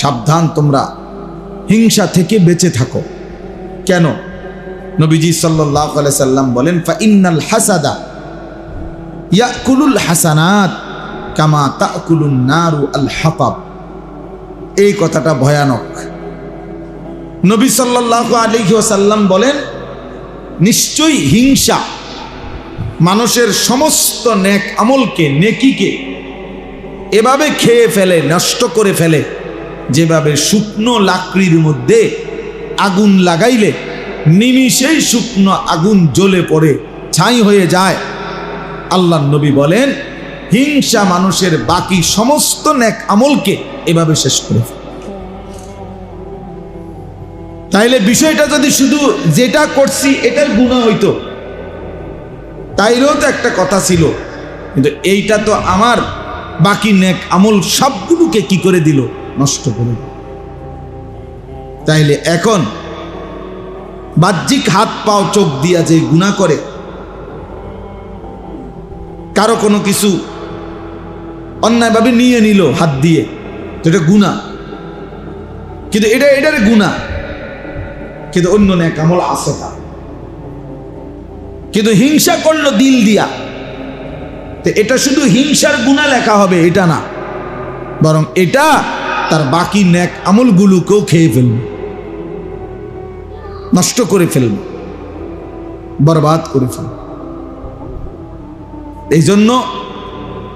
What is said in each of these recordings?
সাবধান তোমরা। হিংসা থেকে বেঁচে থাকো। কেন? নবীজি সাল্লাহ সাল্লাম বলেন ফা ইন্নাল হাসাদা ইয়াকুলুল হাসানাত কামা তাকুলুন নারু আল হাতাব। এই কথাটা ভয়ানক। নবী সাল্লাহ আলিহি ওসাল্লাম বলেন, নিশ্চয়ই হিংসা মানুষের সমস্ত নেক আমলকে, নেকিকে এভাবে খেয়ে ফেলে, নষ্ট করে ফেলে। যেভাবে শুকনো লাকড়ির মধ্যে আগুন লাগাইলে নিমিষেই শুকনো আগুন জ্বলে পড়ে, ছাই হয়ে যায়। আল্লাহ নবী বলেন, হিংসা মানুষের বাকি সমস্ত নেক আমলকে এভাবে শেষ করে তাইলে বিষয়টা যদি শুধু যেটা করছি এটার গুণা হইতো তাইলেও তো একটা কথা ছিল, কিন্তু এইটা তো আমার বাকি নেক আমল সবগুলোকে কি করে দিল? নষ্ট করে তাইলে এখন বাহ্যিক হাত পাও চোখ দিয়া যে গুণা করে, কারও কোনো কিছু অন্যায়ভাবে নিয়ে নিল হাত দিয়ে, তো এটা গুণা কিন্তু এটা এটার গুণা কিন্তু অন্য নেক আমল আছে তার কিন্তু হিংসা করল দিল দিয়া। তো এটা শুধু হিংসার গুণা লেখা হবে, এটা না। বরং এটা তার বাকি ন্যাক আমলগুলোকেও খেয়ে ফেলবে। নষ্ট করে ফেলবে। বরবাদ করে ফেলবে। এই জন্য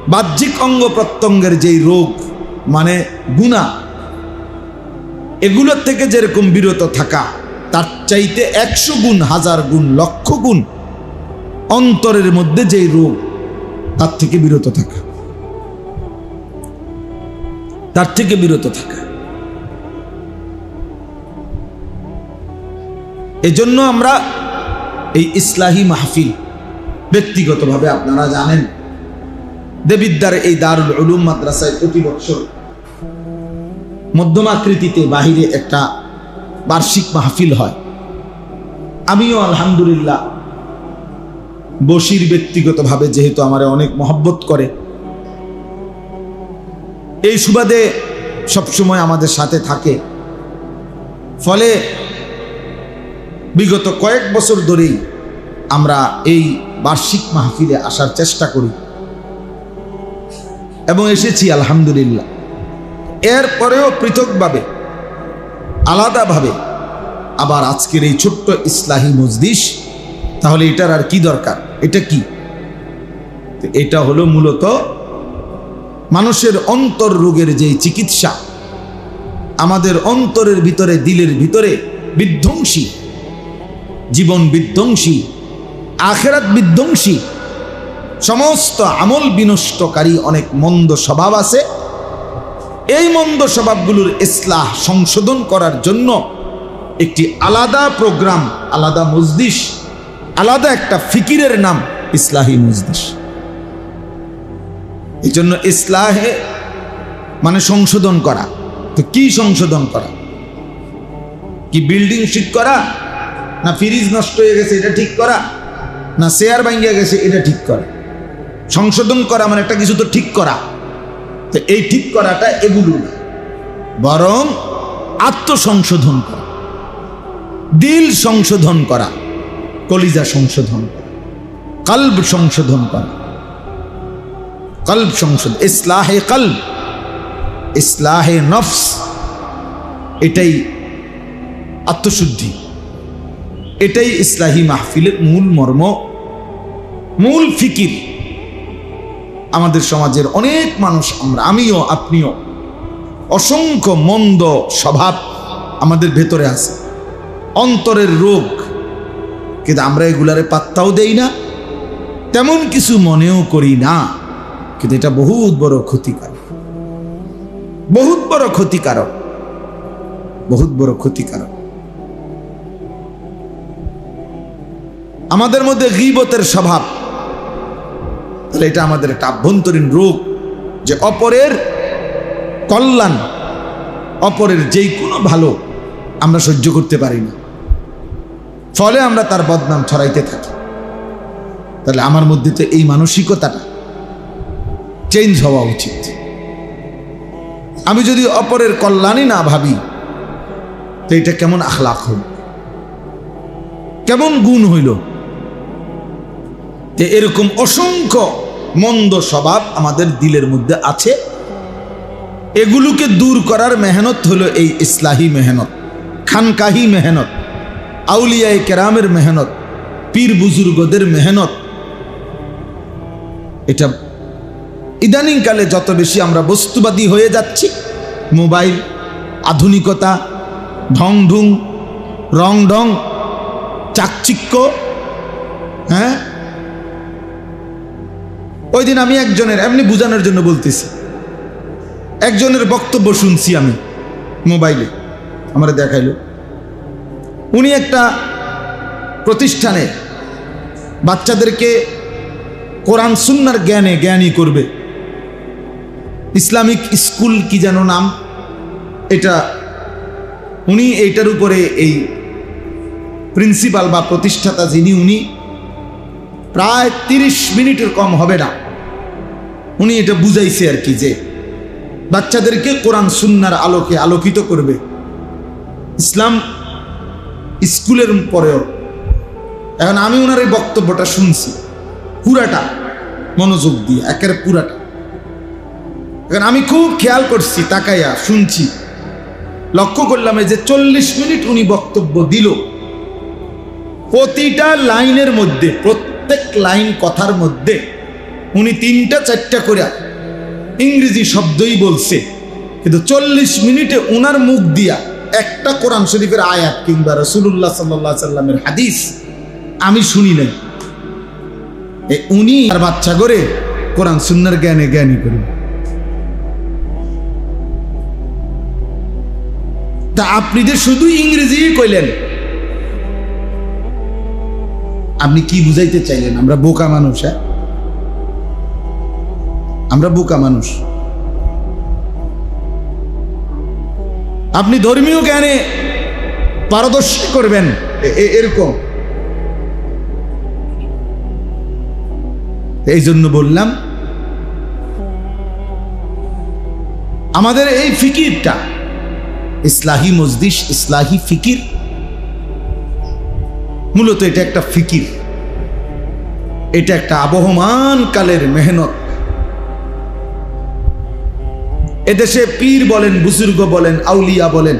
বাহ্যিক অঙ্গ প্রত্যঙ্গের যেই রোগ মানে গুণা, এগুলোর থেকে যেরকম বিরত থাকা, তার চাইতে একশো গুণ, হাজার গুণ, লক্ষ গুণ অন্তরের মধ্যে যেই রোগ, তার থেকে বিরত থাকা। তার থেকে বিরত থাকা। এজন্য আমরা এই ইসলাহী মাহফিল ব্যক্তিগতভাবে আপনারা জানেন দেবিদ্যার এই দারুল উলুম মাদ্রাসায় প্রতি বছর মধ্যমাকৃতিতে বাহিরে একটা বার্ষিক মাহফিল হয়। আমিও আলহামদুলিল্লাহ বসির ব্যক্তিগতভাবে যেহেতু আমার অনেক মহব্বত করে এই সুবাদে সবসময় আমাদের সাথে থাকে। ফলে বিগত কয়েক বছর ধরেই আমরা এই বার্ষিক মাহফিলে আসার চেষ্টা করি। এবং এসেছি আলহামদুলিল্লাহ। এরপরেও পৃথকভাবে, আলাদাভাবে আবার আজকের এই ছোট্ট ইসলাহী মজদিস তাহলে এটার আর কি দরকার? এটা কি? এটা হলো মূলত মানুষের অন্তর রোগের যে চিকিৎসা, আমাদের অন্তরের ভিতরে, দিলের ভিতরে বিধ্বংসী, জীবন বিধ্বংসী, আখেরাত বিধ্বংসী, সমস্ত আমল বিনষ্টকারী অনেক মন্দ স্বভাব আছে। এই মন্দ স্বভাবগুলোর ইসলাহ সংশোধন করার জন্য একটি আলাদা প্রোগ্রাম, আলাদা মজদিস আলাদা একটা ফিকিরের নাম ইসলাহী মজদিস এই জন্য ইসলাহে মানে সংশোধন করা। তো কি সংশোধন করা? কি বিল্ডিং ঠিক করা? না ফ্রিজ নষ্ট হয়ে গেছে, এটা ঠিক করা? না শেয়ার ভাঙ্গিয়া গেছে, এটা ঠিক করা? সংশোধন করা মানে একটা কিছু তো ঠিক করা। তো এই ঠিক করাটা এগুলো না। বরং আত্মসংশোধন করা। দিল সংশোধন করা। কলিজা সংশোধন করা। কল্ব সংশোধন করা। কল্ব সংশোধন, ইসলাহে কল্ব ইসলাহে নফস, এটাই আত্মশুদ্ধি, এটাই ইসলাহী মাহফিলের মূল মর্ম, মূল ফিকির। আমাদের সমাজের অনেক মানুষ, আমরা, আমিও, আপনিও, অসংখ্য মন্দ স্বভাব আমাদের ভেতরে আছে। অন্তরের রোগ, কিন্তু আমরা এগুলারে পাত্তাও দেই না, তেমন কিছু মনেও করি না। কিন্তু এটা বহুত বড় ক্ষতিকারক। বহুত বড় ক্ষতিকারক। বহুত বড় ক্ষতিকারক। আমাদের মধ্যে গিবতের স্বভাব। তাহলে এটা আমাদের একটা আভ্যন্তরীণ রোগ যে অপরের কল্যাণ, অপরের যেই কোনো ভালো আমরা সহ্য করতে পারি না। ফলে আমরা তার বদনাম ছড়াইতে থাকি। তাহলে আমার মধ্যে তো এই মানসিকতাটা চেঞ্জ হওয়া উচিত। আমি যদি অপরের কল্যাণই না ভাবি, তো এটা কেমন আখলাখ হইল কেমন গুণ হইল? যে এরকম অসংখ্য মন্দ স্বভাব আমাদের দিলের মধ্যে আছে। এগুলোকে দূর করার মেহনত হলো এই ইসলাহী মেহনত, খানকাহি মেহনত, আউলিয়ায় কেরামের মেহনত, পীর বুজুর্গদের মেহনত। এটা ইদানিংকালে যত বেশি আমরা বস্তুবাদী হয়ে যাচ্ছি, মোবাইল, আধুনিকতা ঢং ঢুং রং ঢং চাকচিক্য হ্যাঁ? ওই দিন আমি একজনের, এমনি বোঝানোর জন্য বলতেছি। একজনের বক্তব্য শুনছি আমি মোবাইলে, আমার দেখাইলো। উনি একটা প্রতিষ্ঠানে বাচ্চাদেরকে কোরআন, সুন্নার জ্ঞানে জ্ঞানী করবে। ইসলামিক স্কুল কি যেন নাম? এটা উনি এইটার উপরে এই প্রিন্সিপাল বা প্রতিষ্ঠাতা যিনি, উনি প্রায় তিরিশ মিনিটের কম হবে না। উনি এটা বুঝাইছে আর কি যে বাচ্চাদেরকে কোরআন সুন্নার আলোকে আলোকিত করবে। ইসলাম স্কুলের পরেও। এখন আমি ওনার এই বক্তব্যটা শুনছি। পুরাটা মনোযোগ দিয়ে একের পুরাটা। এখন আমি খুব খেয়াল করছি তাকাইয়া শুনছি। লক্ষ্য করলাম যে চল্লিশ মিনিট উনি বক্তব্য দিল। প্রতিটা লাইনের মধ্যে, প্রত্যেক লাইন কথার মধ্যে উনি তিনটা চারটা করে ইংরেজি শব্দই বলছে। কিন্তু চল্লিশ মিনিটে উনার মুখ দিয়া একটা কোরআন শরীফের আয়াত কিংবা রসুল্লাহ সাল্লাহ সাল্লামের হাদিস আমি শুনি নাই। উনি আর বাচ্চা করে কোরআন সুন্নার জ্ঞানে জ্ঞানী করবে তা আপনি যে শুধু ইংরেজি কইলেন, আপনি কি বুঝাইতে চাইলেন? আমরা বোকা মানুষ হ্যাঁ? আমরা বোকা মানুষ। আপনি ধর্মীয় জ্ঞানে পারদর্শী করবেন। এরকম। এই জন্য বললাম, আমাদের এই ফিকিরটা ইসলাহি মজদিস ইসলাহি ফিকির। মূলত এটা একটা ফিকির। এটা একটা আবহমান কালের মেহনত। এদেশে পীর বলেন, বুজুর্গ বলেন, আউলিয়া বলেন,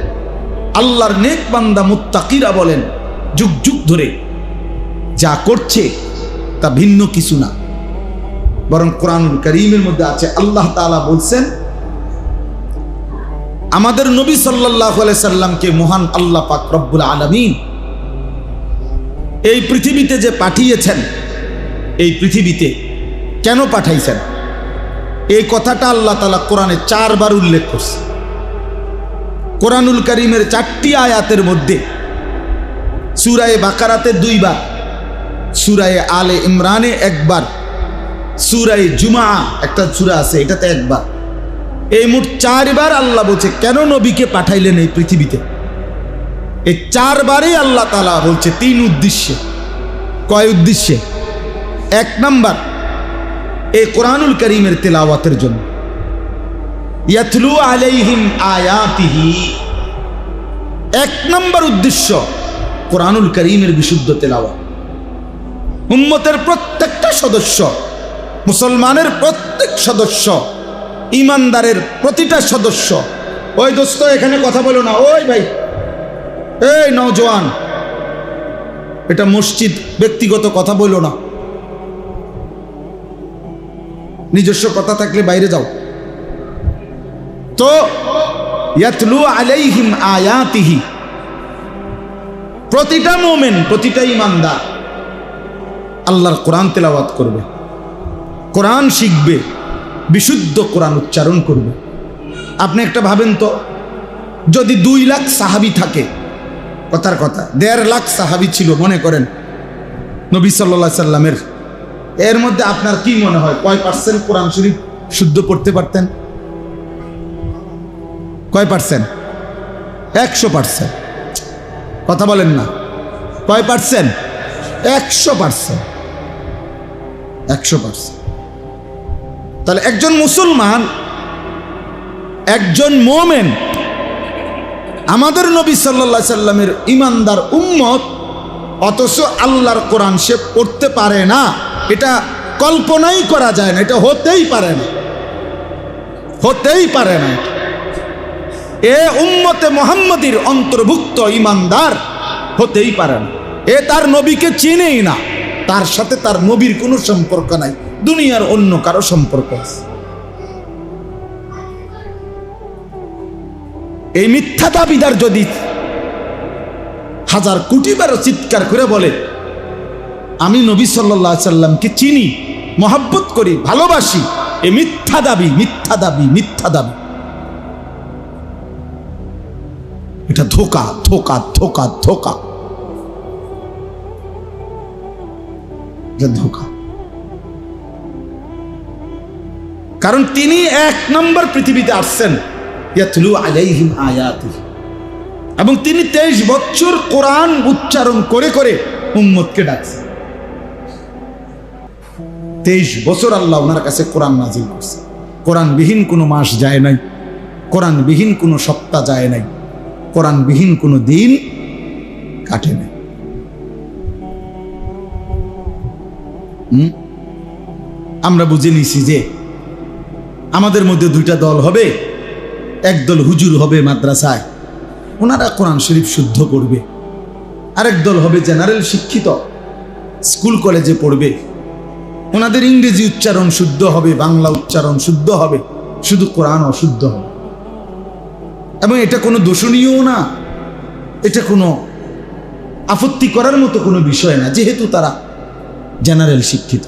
আল্লাহর নেক বান্দা মুত্তাকিরা বলেন, যুগ যুগ ধরে যা করছে তা ভিন্ন কিছু না। বরং কোরআন করিমের মধ্যে আছে, আল্লাহ তাআলা বলছেন আমাদের নবী আলাইহি সাল্লামকে মহান আল্লাহ পাক রব্বুল আলামিন এই পৃথিবীতে যে পাঠিয়েছেন, এই পৃথিবীতে কেন পাঠাইছেন? এই কথাটা আল্লাহ তালা কোরআনে চারবার উল্লেখ করছে। কোরআনুল করিমের চারটি আয়াতের মধ্যে সুরায়ে বাকারাতে দুইবার, সুরায়ে আলে ইমরানে একবার, সুরায়ে জুমা একটা সুরা আছে এটাতে একবার। এই মোট চারবার আল্লাহ বলছে, কেন নবীকে পাঠাইলেন এই পৃথিবীতে? এই চারবারই আল্লাহ তালা বলছে, তিন উদ্দেশ্যে। কয় উদ্দেশ্যে? এক নাম্বার, এই কোরআনুল করিমের তেলাওয়াতের জন্য। ইয়াতলু আলাইহিম আয়াতিহি। এক নম্বর উদ্দেশ্য, কোরআনুল করিমের বিশুদ্ধ তেলাওয়াত। উম্মতের প্রত্যেকটা সদস্য, মুসলমানের প্রত্যেক সদস্য ইমানদারের প্রতিটা সদস্য। ওই দোস্ত, এখানে কথা বলো না। ওই ভাই। এই নওজোয়ান, এটা মসজিদ ব্যক্তিগত কথা বলো না। নিজস্ব কথা থাকলে বাইরে যাও। তো আলাইহিম আয়াতিহি। প্রতিটা মোমেন, প্রতিটা ইমানদার আল্লাহর কোরআন তেলাওয়াত করবে। কোরআন শিখবে। বিশুদ্ধ কোরআন উচ্চারণ করবে। আপনি একটা ভাবেন তো, যদি দুই লাখ সাহাবি থাকে, কথার কথা, দেড় লাখ সাহাবি ছিল, মনে করেন, নবী সাল্লা সাল্লামের, এর মধ্যে আপনার কি মনে হয়, কয় পার্সেন্ট কোরআন শরীফ শুদ্ধ পড়তে পারতেন? কয় পার্সেন্ট একশো পার্সেন্ট কথা বলেন না। কয় পার্সেন্ট একশো পার্সেন্ট একশো পার্সেন্ট তাহলে একজন মুসলমান, একজন মোমেন, আমাদের নবী সাল্লা সাল্লামের ইমানদার উম্মত, অথচ আল্লাহর কোরআন সে পড়তে পারে না। এটা কল্পনাই করা যায় না, এটা হতেই পারে না। হতেই পারে না এ উম্মতে মোহাম্মদীর অন্তর্ভুক্ত ইমানদার হতেই পারে না। এ তার নবীকে চিনেই না। তার সাথে তার নবীর কোনো সম্পর্ক নাই। দুনিয়ার অন্য কারও সম্পর্ক আছে। এই মিথ্যা দাবিদার যদি হাজার কোটি বারো চিৎকার করে বলে, আমি নবী সাল্লাহ সাল্লামকে চিনি, মহাব্বত করি, ভালোবাসি, এ মিথ্যা দাবি মিথ্যা দাবি মিথ্যা দাবি। এটা ধোকা ধোকা ধোকা ধোকা। এটা ধোকা। কারণ তিনি এক নম্বর পৃথিবীতে আসছেন। এবং তিনি তেইশ বছর কোরআন উচ্চারণ করে করে উম্মতকে ডাকছেন। তেইশ বছর আল্লাহ ওনার কাছে কোরআন নাজিল করছে। কোরআনবিহীন কোনো মাস যায় নাই। কোরআনবিহীন কোনো সপ্তাহ যায় নাই। কোরআনবিহীন কোনো দিন কাটে নাই। আমরা বুঝে নিছি যে আমাদের মধ্যে দুইটা দল হবে। একদল হুজুর হবে মাদ্রাসায়, ওনারা কোরআন শরীফ শুদ্ধ করবে আরেক দল হবে জেনারেল শিক্ষিত, স্কুল কলেজে পড়বে। ওনাদের ইংরেজি উচ্চারণ শুদ্ধ হবে, বাংলা উচ্চারণ শুদ্ধ হবে, শুধু কোরআন অশুদ্ধ হবে। এবং এটা কোনো দোষণীয় না, এটা কোনো আপত্তি করার মতো কোনো বিষয় না, যেহেতু তারা জেনারেল শিক্ষিত।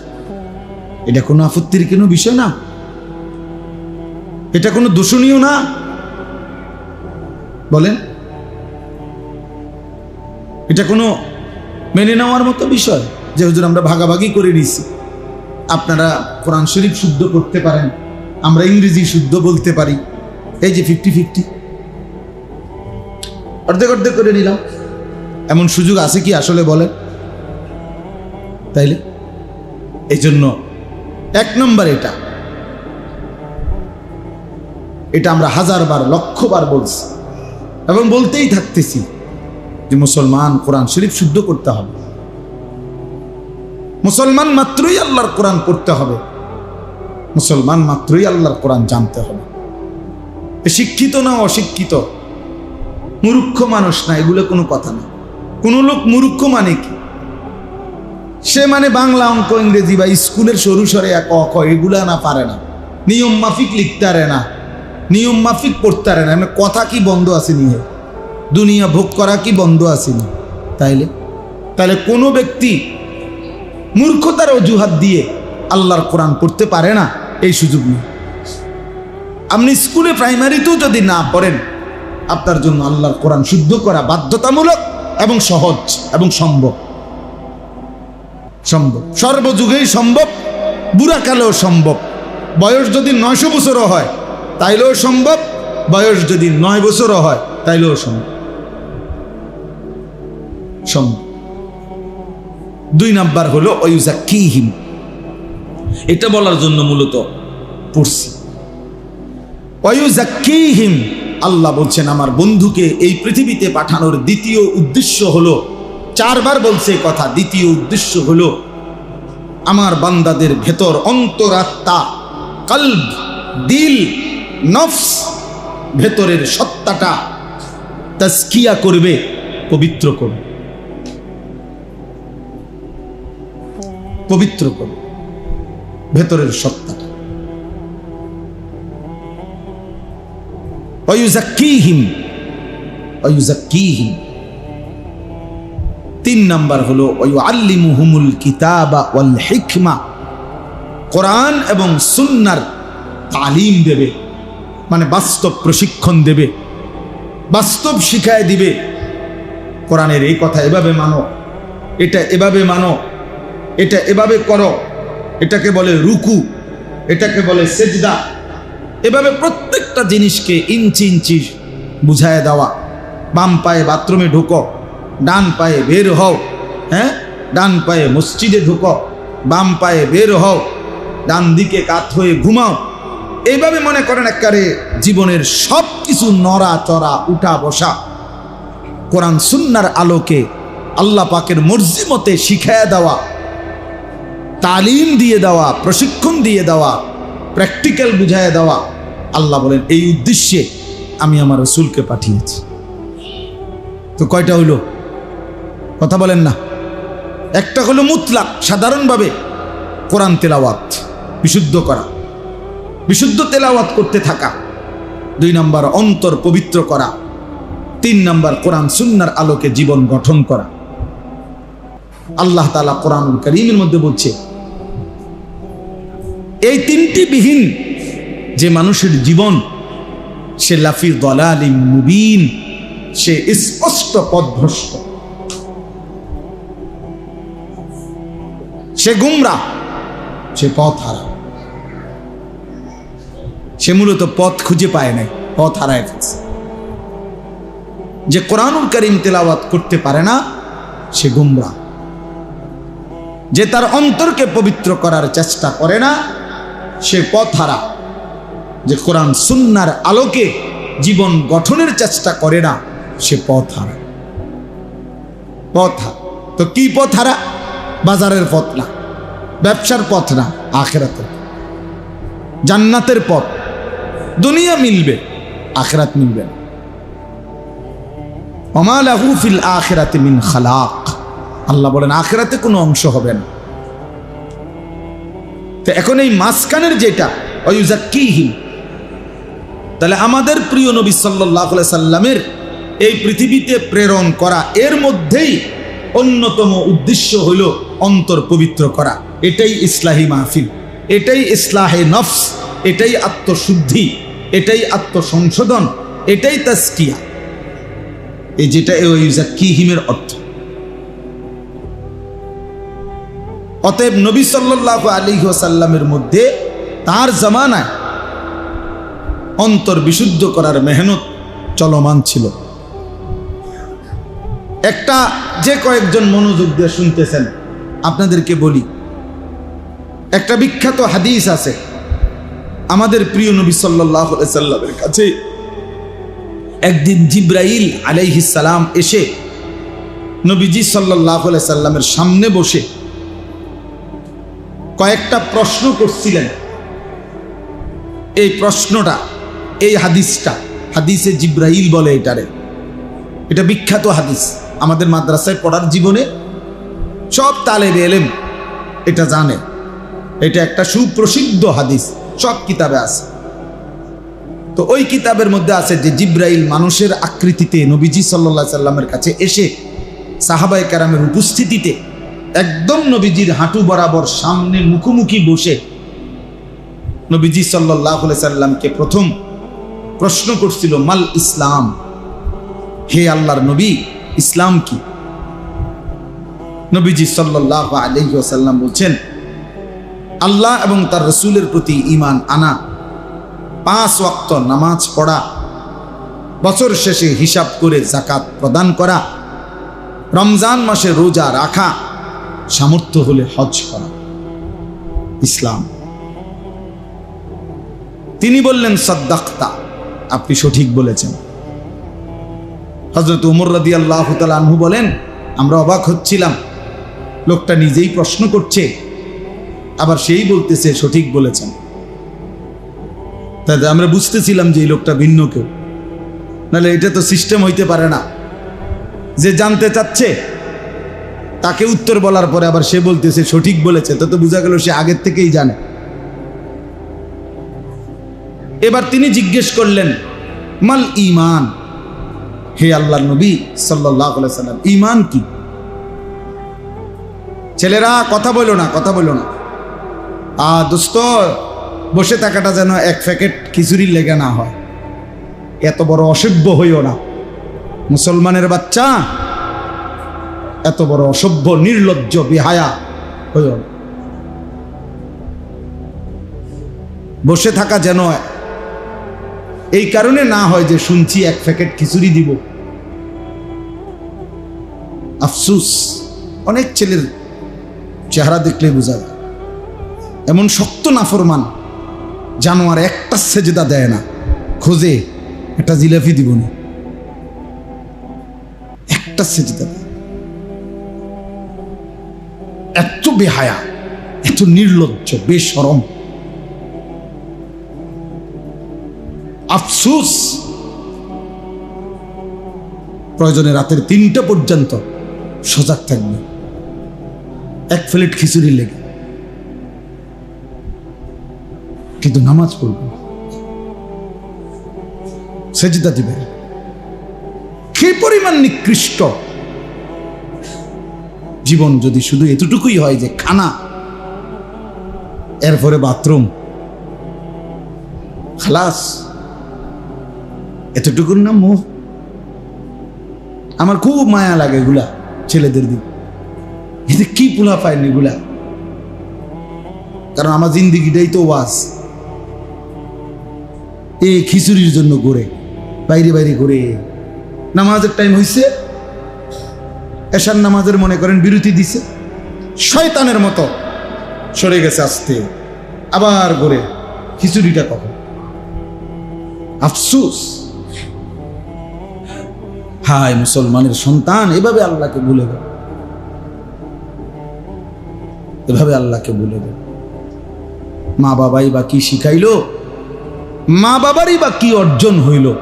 এটা কোনো আপত্তির কোনো বিষয় না। এটা কোনো দূষণীয় না। বলেন। এটা কোনো মেনে নেওয়ার মতো বিষয় যে, হুজুর, আমরা ভাগাভাগি করে নিছি আপনারা কোরআন শরীফ শুদ্ধ করতে পারেন, আমরা ইংরেজি শুদ্ধ বলতে পারি। এই যে ফিফটি ফিফটি অর্ধেক অর্ধেক করে নিলাম। এমন সুযোগ আছে কি আসলে বলেন? তাইলে? এই জন্য এক নম্বর এটা। এটা আমরা হাজারবার, লক্ষবার বলছি। এবং বলতেই থাকতেছি যে মুসলমান কোরআন শরীফ শুদ্ধ করতে হবে। মুসলমান মাত্রই আল্লাহর কোরআন পড়তে হবে। মুসলমান মাত্রই আল্লাহর কোরআন জানতে হবে। শিক্ষিত না অশিক্ষিত? মূর্খ মানুষ না, এগুলো কোনো কথা না। কোনো লোক মূর্খ মানে কি? সে মানে বাংলা অঙ্ক ইংরেজি বা স্কুলের সরু সরে এক অক এগুলা না পারে না। নিয়ম মাফিক লিখতে পারে না। নিয়ম মাফিক পড়তে পারে না। মানে কথা কি বন্ধ আছে নিয়ে? দুনিয়া ভোগ করা কি বন্ধ আছে নি তাইলে? তাহলে কোনো ব্যক্তি মূর্খতার অজুহাত দিয়ে আল্লাহর কোরআন পড়তে পারে না, এই সুযোগ নেই। আপনি স্কুলে প্রাইমারিতেও যদি না পড়েন, আপনার জন্য আল্লাহর কোরআন শুদ্ধ করা বাধ্যতামূলক এবং সহজ এবং সম্ভব। সম্ভব। সর্বযুগেই সম্ভব, বুড়াকালেও সম্ভব। বয়স যদি নয়শো বছরও হয়, তাইলেও সম্ভব। বয়স যদি নয় বছরও হয়, তাইলেও সম্ভব। সম্ভব। দুই নাম্বার হলো অয়ুজা কিহিম এটা বলার জন্য মূলত পড়ছি। অয়ুজা কিহিম আল্লাহ বলছেন, আমার বন্ধুকে এই পৃথিবীতে পাঠানোর দ্বিতীয় উদ্দেশ্য হলো চারবার বলছে কথা। দ্বিতীয় উদ্দেশ্য হলো, আমার বান্দাদের ভেতর অন্তরাত্মা কল্ব, দিল, নফস ভেতরের সত্তাটা তাস্কিয়া করবে, পবিত্র করবে। পবিত্র করবে, ভেতরের সত্তাটা। অয়ুজাক্কিহিম অয়ুজাক্কিহিম তিন নাম্বার হলো আল্লিমুহুমুল কিতাবা ওয়াল হিকমা কোরআন এবং সুন্নার তালিম দেবে মানে বাস্তব প্রশিক্ষণ দেবে, বাস্তব শিখায় দিবে। কোরআনের এই কথা এভাবে মানো, এটা এভাবে মানো, এটা এভাবে করো, এটাকে বলে রুকু, এটাকে বলে সেজদা। এভাবে প্রত্যেকটা জিনিসকে ইঞ্চি ইঞ্চি বুঝায় দেওয়া। বাম পায়ে বাথরুমে ঢুকো ডান পায়ে বের হও হ্যাঁ? ডান পায়ে মসজিদে ঢুকো, বাম পায়ে বের হও, ডান দিকে কাত হয়ে ঘুমাও। এইভাবে মনে করেন একবারে জীবনের সব কিছু নড়া চড়া উঠা বসা কোরআন সুন্নার আলোকে আল্লাহ পাকের মর্জি মতে শিখায় দেওয়া, তালিম দিয়ে দেওয়া, প্রশিক্ষণ দিয়ে দেওয়া, প্র্যাকটিক্যাল বুঝায় দেওয়া, আল্লাহ বলেন, এই উদ্দেশ্যে আমি আমার রসুলকে পাঠিয়েছি। তো কয়টা হইল? কথা বলেন না। একটা হলো মুতলাক, সাধারণভাবে কোরআন তেলাওয়াত, বিশুদ্ধ করা। বিশুদ্ধ তেলাওয়াত করতে থাকা। দুই নাম্বার অন্তর পবিত্র করা। তিন নাম্বার কোরআন সুন্নার আলোকে জীবন গঠন করা। আল্লাহ তালা কোরআন করিমের মধ্যে বলছে, এই তিনটি বিহীন যে মানুষের জীবন, সে লাফি দলালি মুবিন, সে স্পষ্ট পথভ্রষ্ট। গুমরা, সে পথ হারা সে মূলত পথ খুঁজে পায় নাই, পথ হারায় ফেলছে। যে কোরআনুল করিম তেলাওয়াত করতে পারে না, সে গুমরা। যে তার অন্তরকে পবিত্র করার চেষ্টা করে না, সে পথ হারা। যে কোরআন সুন্নার আলোকে জীবন গঠনের চেষ্টা করে না, সে পথ হারা। পথ তো কি পথ হারা? বাজারের পথ না। ব্যবসার পথ না, আখেরাতের। জান্নাতের পথ। দুনিয়া মিলবে, আখেরাত মিলবে না। অমালাহু ফিল আখেরাতে মিন খালাক। আল্লাহ বলেন, আখেরাতে কোনো অংশ হবে না। তো এখন এই মাঝখানের যেটা অয়ুজাক্কিহিম তাহলে আমাদের প্রিয় নবী সাল্লাহ সাল্লামের এই পৃথিবীতে প্রেরণ করা, এর মধ্যেই অন্যতম উদ্দেশ্য হইল অন্তর পবিত্র করা। এটাই ইসলাহী মাহফিল, এটাই ইসলাহে নফস, এটাই আত্মশুদ্ধি, এটাই আত্মসংশোধন, এটাই তাস্কিয়া এই যেটা কিহিমের অর্থ। অতএব নবী সাল্লাহ আলী সাল্লামের মধ্যে তার জামানায় অন্তর বিশুদ্ধ করার মেহনত চলমান ছিল। একটা যে কয়েকজন মনোযোগ দিয়ে শুনতেছেন, আপনাদেরকে বলি একটা বিখ্যাত হাদিস আছে। আমাদের প্রিয় নবী সাল্লাহ সাল্লামের কাছে একদিন জিব্রাইল আলাইহিসালাম এসে নবীজি সাল্লাহ সাল্লামের সামনে বসে কয়েকটা প্রশ্ন করছিলেন। এই প্রশ্নটা, এই হাদিসটা, হাদিসে জিব্রাইল বলে এটারে। এটা বিখ্যাত হাদিস। আমাদের মাদ্রাসায় পড়ার জীবনে সব তালেব এলেম এটা জানে। এটা একটা সুপ্রসিদ্ধ হাদিস, সব কিতাবে আছে। তো ওই কিতাবের মধ্যে আছে যে জিব্রাইল মানুষের আকৃতিতে নবীজি সাল্লা সাল্লামের কাছে এসে সাহাবাই কারামের উপস্থিতিতে একদম নবীজির হাঁটু বরাবর সামনে মুখোমুখি বসে নবীজি সাল্লাহ সাল্লামকে প্রথম প্রশ্ন করছিল, মাল ইসলাম? হে আল্লাহর নবী, ইসলাম কি? নবীজি সাল্লাহ আলহিসাল্লাম বলছেন আল্লাহ এবং তার রসুলের প্রতি ইমান আনা। পাঁচ ওয়াক্ত নামাজ পড়া, বছর শেষে হিসাব করে জাকাত প্রদান করা, রমজান মাসে রোজা রাখা, সামর্থ্য হলে হজ করা। ইসলাম। তিনি বললেন, সদ্দাক্তা আপনি সঠিক বলেছেন। হজরত উমর রাদি আল্লাহ আনহু বলেন, আমরা অবাক হচ্ছিলাম। লোকটা নিজেই প্রশ্ন করছে আবার সেই বলতেছে, সঠিক বলেছেন। তাই আমরা বুঝতেছিলাম যে এই লোকটা ভিন্ন কেউ। নাহলে এটা তো সিস্টেম হইতে পারে না। যে জানতে চাচ্ছে, তাকে উত্তর বলার পরে আবার সে বলতেছে, সঠিক বলেছে। তো তো বোঝা গেল সে আগের থেকেই জানে। এবার তিনি জিজ্ঞেস করলেন, মাল ইমান হে আল্লাহ নবী সাল্লাহ সাল্লাম ইমান কি? ছেলেরা, কথা বলো না, কথা বলো না। আ, দোস্ত, বসে থাকাটা যেন এক প্যাকেট খিচুড়ির লেগে না হয়। এত বড় অসভ্য হইও না। মুসলমানের বাচ্চা, এত বড় অসভ্য, নির্লজ্জ, বিহায়া হইও না। বসে থাকা যেন এই কারণে না হয় যে শুনছি এক প্যাকেট খিচুড়ি দিব। আফসুস, অনেক ছেলের চেহারা দেখলে বোঝা যায়। এমন শক্ত নাফরমান জানোয়ার একটা সেজদা দেয় না। খোঁজে একটা জিলাপি দিব না। একটা সেজদা দেয়। এত বেহায়া, এত নির্লজ্জ বেসরম আফসুস। প্রয়োজনে রাতের তিনটা পর্যন্ত সজাগ থাকবে। এক প্লেট খিচুড়ি লেগে। কিন্তু নামাজ পড়বে। সেজদা দিবে। কি পরিমাণ নিকৃষ্ট? জীবন যদি শুধু এতটুকুই হয় যে খানা, এরপরে বাথরুম, খালাস, এতটুকুর নাম মোহ আমার খুব মায়া লাগে এগুলা, ছেলেদের দিক। এতে কি পোলা পায়নি এগুলা? কারণ আমার জিন্দিগিটাই তো ওয়াজ। এ খিচুড়ির জন্য ঘুরে বাইরে বাইরে ঘুরে নামাজের টাইম হয়েছে এশার নামাজের মনে করেন বিরতি দিছে, শয়তানের মতো সরে গেছে আসতে। আবার ঘুরে খিচুড়িটা কখন? আফসুস। হায় মুসলমানের সন্তান, এভাবে আল্লাহকে ভুলে গেল এভাবে আল্লাহকে ভুলে গেল মা বাবাই বা কি শিখাইলো? মা বাবারই বা কি অর্জন হইল?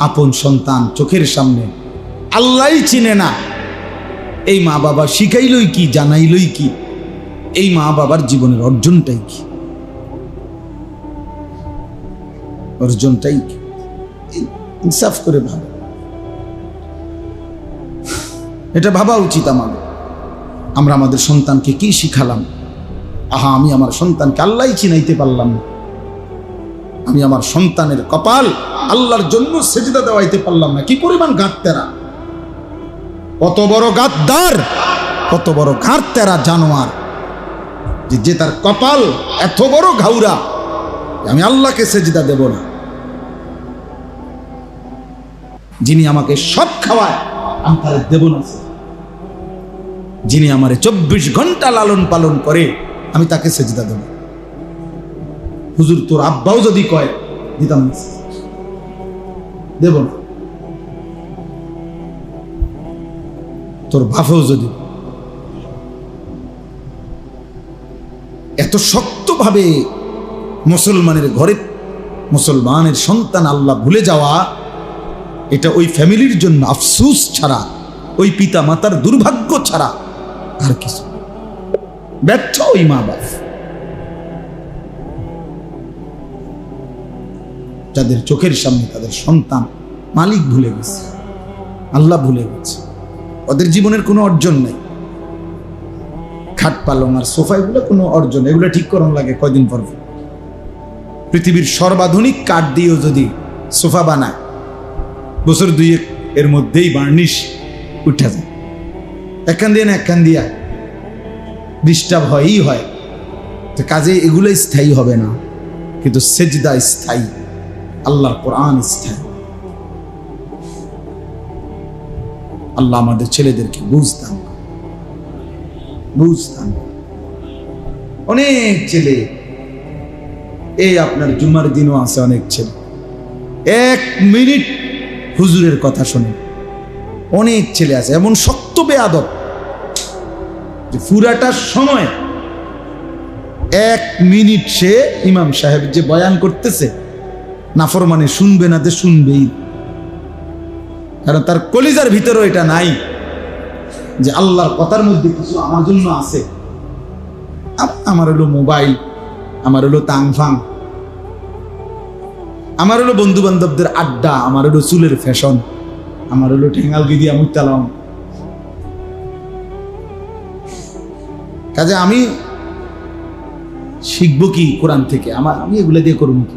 আপন সন্তান চোখের সামনে আল্লাহই চিনে না। এই মা বাবা শিখাইলই কি, জানাইলই কি? এই মা বাবার জীবনের অর্জনটাই কি? অর্জনটাই কি? ইনসাফ করে ভাবে। এটা ভাবা উচিত আমাদের। আমরা আমাদের সন্তানকে কি শিখালাম? আহা, আমি আমার সন্তানকে আল্লাহই চিনাইতে পারলাম না। আমি আমার সন্তানের কপাল আল্লাহর জন্য সেজদা দেওয়াইতে পারলাম না। কি পরিমাণ গাঁততেরা কত বড় গাদ্দার, কত বড় গাঁততেরা জানোয়ার। যে যে তার কপাল এত বড় ঘাউরা আমি আল্লাহকে সেজদা দেব না। যিনি আমাকে সব খাওয়ায়, আমি তাদের দেব না। যিনি আমারে চব্বিশ ঘণ্টা লালন পালন করে, আমি তাকে সেজদা দেব হুজুর, তোর আব্বাও যদি কয়, দিতাম দেব না। তোর বাপেও যদি এত শক্তভাবে মুসলমানের ঘরে মুসলমানের সন্তান আল্লাহ ভুলে যাওয়া, এটা ওই ফ্যামিলির জন্য আফসুস ছাড়া, ওই পিতা মাতার দুর্ভাগ্য ছাড়া আর কিছু। ব্যর্থ ওই মা বাপ যাদের চোখের সামনে তাদের সন্তান, মালিক ভুলে গেছে, আল্লাহ ভুলে গেছে। ওদের জীবনের কোনো অর্জন নেই। খাট পালং আর সোফা এগুলো কোনো অর্জন এগুলো ঠিক করন লাগে কয়দিন পর। পৃথিবীর সর্বাধুনিক কাঠ দিয়েও যদি সোফা বানায়, বছর দুই এর মধ্যেই বার্নিশ উঠে যায়। একখান দিয়ে না একখান দিয়া ডিস্টার্ব হয়ই হয়। তো কাজে এগুলো স্থায়ী হবে না, কিন্তু সেজদা স্থায়ী। আল্লাহর কোরআন স্থায়ী আল্লাহ আমাদের ছেলেদেরকে বুঝতাম। বুঝতাম। অনেক ছেলে, এই আপনার জুমার দিনও আছে অনেক ছেলে। এক মিনিট হুজুরের কথা শোনে অনেক ছেলে আছে, এমন শক্ত বেয়াদব যে ফুরাটার সময় এক মিনিট সে ইমাম সাহেব যে বয়ান করতেছে নাফরমানে শুনবে না তো শুনবেই। কারণ তার কলিজার ভিতরেও এটা নাই যে আল্লাহর কথার মধ্যে কিছু আমার জন্য আছে। আমার হলো মোবাইল, আমার হলো তাংফাং আমার হলো বন্ধু বান্ধবদের আড্ডা, আমার হলো চুলের ফ্যাশন, আমার হলো ঠেঙ্গাল গিদিয়া মুতালাম কাজে আমি শিখব কি কোরআন থেকে? আমার আমি এগুলো দিয়ে করব কি?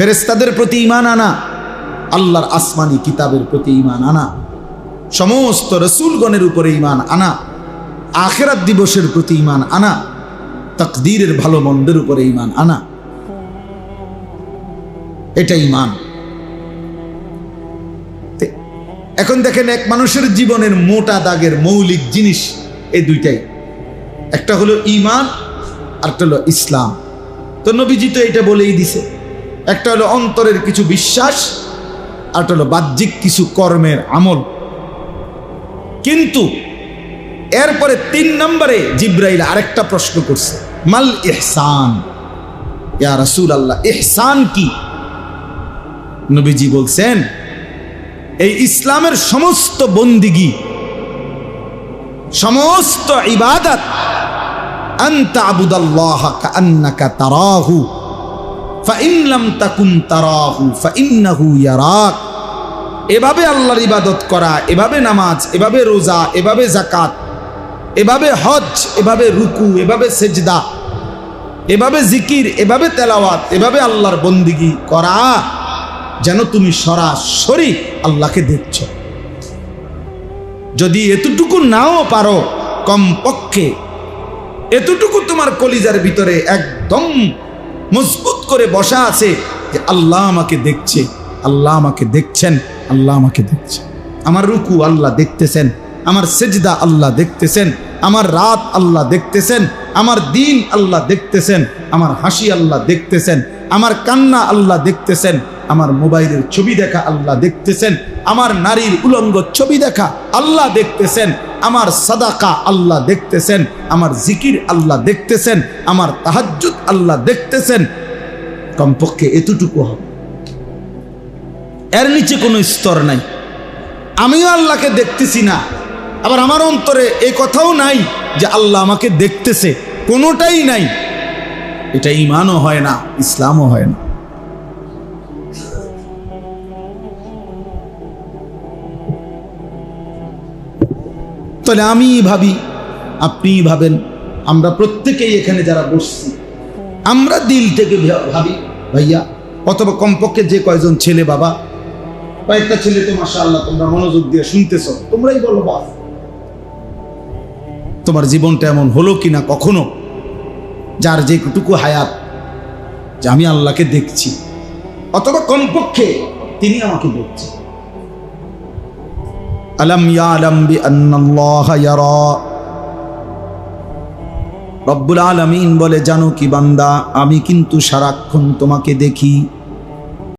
ফেরেশতাদের প্রতি ইমান আনা, আল্লাহর আসমানি কিতাবের প্রতি ইমান আনা, সমস্ত রসুলগণের উপরে ইমান আনা, আখেরাত দিবসের প্রতি ইমান আনা, তাকদীরের ভালো মন্দের উপরে ইমান আনা। এটা ঈমান। তে- এখন দেখেন এক মানুষের জীবনের মোটা দাগের মৌলিক জিনিস এই দুইটাই। একটা হলো ঈমান, আরেকটা হলো ইসলাম। তো নবীজি তো এটা বলেই দিছে। একটা হলো অন্তরের কিছু বিশ্বাস, আর হলো বাহ্যিক কিছু কর্মের আমল। কিন্তু এরপরে তিন নম্বরে জিব্রাইল আরেকটা প্রশ্ন করছে, মাল এহসান ইয়া আল্লাহ কি? নবীজি বলছেন, এই ইসলামের সমস্ত বন্দিগি, সমস্ত ইবাদত আন্তা আবুদাল্লাহ কান্নাকা তারাহু। ইয়ারাক। এভাবে আল্লাহর ইবাদত করা, এভাবে নামাজ, এভাবে রোজা, এভাবে জাকাত এভাবে হজ, এভাবে রুকু, এভাবে সেজদা, এভাবে জিকির, এভাবে তেলাওয়াত, এভাবে আল্লাহর বন্দিগি করা, যেন তুমি সরাসরি আল্লাহকে দেখছ। যদি এতটুকু নাও পারো কমপক্ষে, এতটুকু তোমার কলিজার ভিতরে একদম মজবুত করে বসা আছে যে আল্লাহ আমাকে দেখছে, আল্লাহ আমাকে দেখছেন, আল্লাহ আমাকে দেখছে। আমার রুকু আল্লাহ দেখতেছেন, আমার সেজদা আল্লাহ দেখতেছেন, আমার রাত আল্লাহ দেখতেছেন, আমার দিন আল্লাহ দেখতেছেন, আমার হাসি আল্লাহ দেখতেছেন, আমার কান্না আল্লাহ দেখতেছেন আমার মোবাইলের ছবি দেখা আল্লাহ দেখতেছেন, আমার নারীর উলঙ্গ ছবি দেখা আল্লাহ দেখতেছেন, আমার সাদাকা আল্লাহ দেখতেছেন, আমার জিকির আল্লাহ দেখতেছেন, আমার তাহাজ্জুদ আল্লাহ দেখতেছেন। কমপক্ষে এতটুকু হবে এর নিচে কোনো স্তর নাই। আমিও আল্লাহকে দেখতেছি না। আবার আমার অন্তরে এই কথাও নাই যে আল্লাহ আমাকে দেখতেছে। কোনোটাই নাই। এটা ইমানও হয় না, ইসলামও হয় না। তাহলে আমি ভাবি আপনি ভাবেন, আমরা প্রত্যেকেই এখানে যারা বসছি, আমরা দিল থেকে ভাবি, ভাইয়া, অথবা কমপক্ষে যে কয়জন ছেলে বাবা, কয়েকটা ছেলে তো মাসা আল্লাহ তোমরা মনোযোগ দিয়ে শুনতেছ, তোমরাই বলো বাস। তোমার জীবনটা এমন হলো কিনা কখনো? যার যেটুকু হায়াত, যে আমি আল্লাহকে দেখছি, অথবা কমপক্ষে তিনি আমাকে দেখছেন। আলম ইয়ালাম বিআন্নাল্লাহ ইয়ারা রব্বুল আলামিন বলে, জানো কি বান্দা, আমি কিন্তু সারাক্ষণ তোমাকে দেখি।